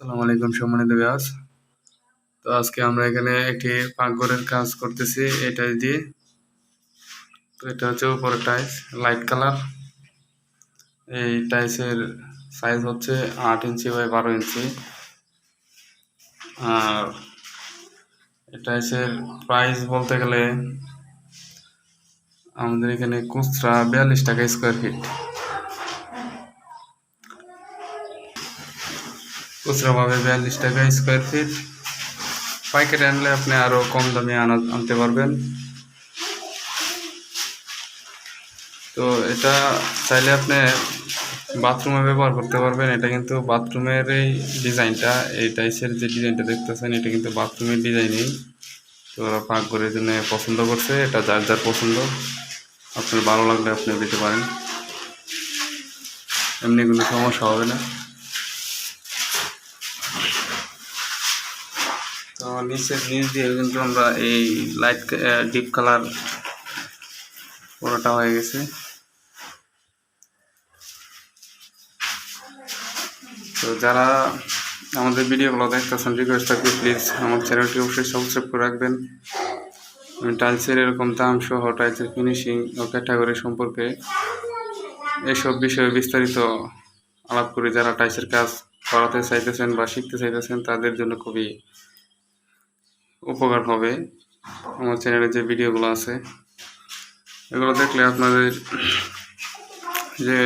আসসালামু আলাইকুম সম্মানিত ব্যাস তো আজকে আমরা এখানে একটি পাকঘরের কাজ করতেছি, এটাই দিয়ে। তো এটা হচ্ছে উপরে টাইলস লাইট কালার এই টাইলসের সাইজ হচ্ছে আট ইঞ্চি বাই বারো ইঞ্চি। আর টাইলসের প্রাইস বলতে গেলে আমাদের এখানে খুচরা বিয়াল্লিশ টাকা স্কোয়ার ফিট খুচরাভাবে বিয়াল্লিশ টাকা স্কোয়ার ফিট পাইকারি আনলে আপনি আরও কম দামে আনা, আনতে পারবেন। তো এটা চাইলে আপনি বাথরুমে ব্যবহার করতে পারবেন। এটা কিন্তু বাথরুমের এই ডিজাইনটা, এই টাইসের যে ডিজাইনটা দেখতেছেন, এটা কিন্তু বাথরুমের ডিজাইনই তো ওরা পাকঘরের জন্য পছন্দ করছে, এটা যার যার পছন্দ। আপনার ভালো লাগলে আপনি দিতে পারেন। এমনি কোনো সমস্যা হবে না। তো নিচের নিচ দিয়ে কিন্তু আমরা এই লাইট ডিপ কালার পুরোটা হয়ে গেছে। তো যারা আমাদের ভিডিওগুলো দেখতেছেন রিকোয়েস্ট থাকবে প্লিজ আমার চ্যানেলটি অবশ্যই সাবস্ক্রাইব করে রাখবেন। আমি টাইলসের এরকম দাম সহ টাইলসের ফিনিশিং ও ক্যাটাগরি সম্পর্কে এসব বিষয়ে বিস্তারিত আলাপ করে যারা টাইলসের কাজ করাতে চাইতেছেন বা শিখতে চাইতেছেন, তাদের জন্য খুবই উপকার হবে আমার চ্যানেলে যে ভিডিওগুলো আছে, এগুলো দেখলে আপনাদের যে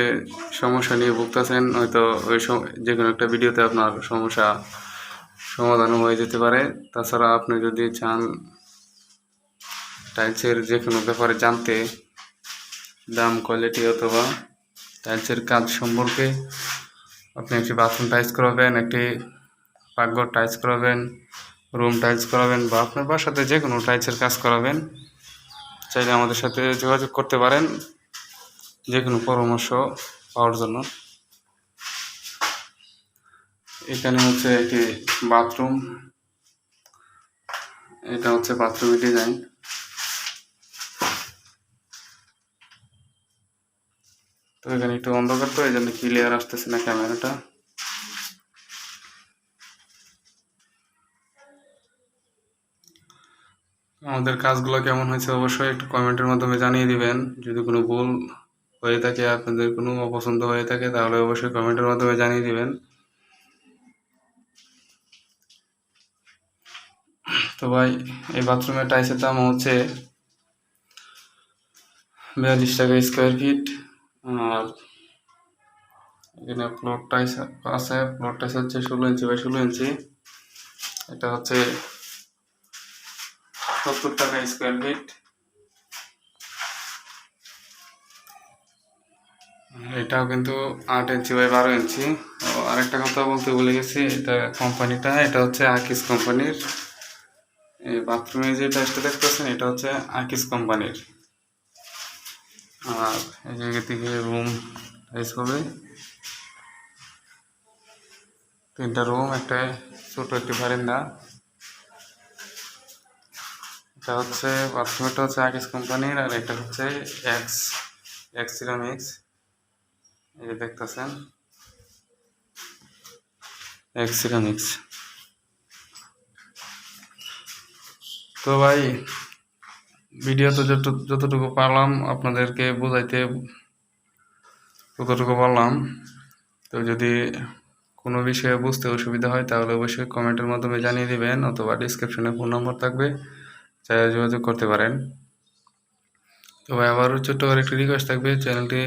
সমস্যা নিয়ে ভুগতেছেন, হয়তো ওই যে কোনো একটা ভিডিওতে আপনার সমস্যা সমাধানও হয়ে যেতে পারে। তাছাড়া আপনি যদি চান টাইলসের যে কোনো ব্যাপারে জানতে, দাম কোয়ালিটি অথবা টাইলসের কাজ সম্পর্কে আপনি একটি বাথরুম টাইলস করাবেন, একটি পাকঘর টাইলস করাবেন রুম টাইলস করাবেন বা আপনার বাসাতে যে কোনো টাইলসের কাজ করাবেন। চাইলে আমাদের সাথে যোগাযোগ করতে পারেন যে কোনো পরামর্শ পাওয়ার জন্য। এখানে হচ্ছে একটি বাথরুম এটা হচ্ছে বাথরুমের ডিজাইন তো এখানে একটু অন্ধকার তো এই জন্য ক্লিয়ার আসতেছে না ক্যামেরাটা। আমাদের কাজগুলো কেমন হয়েছে অবশ্যই একটু কমেন্টের মাধ্যমে জানিয়ে দিবেন। যদি কোনো ভুল হয়ে থাকে, আপনাদের কোনো অপছন্দ হয়ে থাকে, তাহলে অবশ্যই কমেন্টের মাধ্যমে জানিয়ে দিবেন। তো ভাই, এই বাথরুমের টাইসের দাম হচ্ছে বিয়াল্লিশ টাকা স্কোয়ার ফিট আর এখানে ফ্লোর টাইস আছে ফ্লোর টাইস হচ্ছে ষোলো ইঞ্চি বাই ষোলো ইঞ্চি এটা হচ্ছে সত্তর টাকা স্কোয়ার ফিট এটাও কিন্তু আট ইঞ্চি বাই বারো ইঞ্চি আরেকটা কথা বলতে ভুলে গেছি, এটা কোম্পানিটা এটা হচ্ছে আকিস কোম্পানির এই বাথরুমে যে টাইসটা দেখতেছেন, এটা হচ্ছে আকিস কোম্পানির আর এই জায়গা থেকে রুম টাইস হবে। তিনটা রুম একটা ছোট, একটি বারিন্দা। এটা হচ্ছে বাথরুমটা হচ্ছে আকিস কোম্পানির, আর এটা হচ্ছে এক্স এক্স সিরামিক্স এই যে দেখতেছেন। এক্স সিরামিক্স তো ভাই ভিডিওতে যত, যতটুকু পারলাম, আপনাদেরকে বোঝাইতে ততটুকু পারলাম। তো যদি কোনো বিষয়ে বুঝতে অসুবিধা হয়, তাহলে অবশ্যই কমেন্টের মাধ্যমে জানিয়ে দিবেন, অথবা ডিসক্রিপশনে ফোন নম্বর থাকবে। চাইলে যোগাযোগ করতে পারেন। তবে আবারও ছোট্ট করে একটি রিকোয়েস্ট থাকবে চ্যানেলটি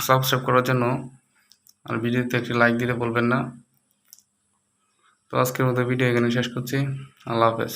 সাবস্ক্রাইব করার জন্য। আর ভিডিওতে একটি লাইক দিতে বলবেন না। তো আজকের মতো ভিডিও এখানে শেষ করছি। আল্লাহ হাফেজ।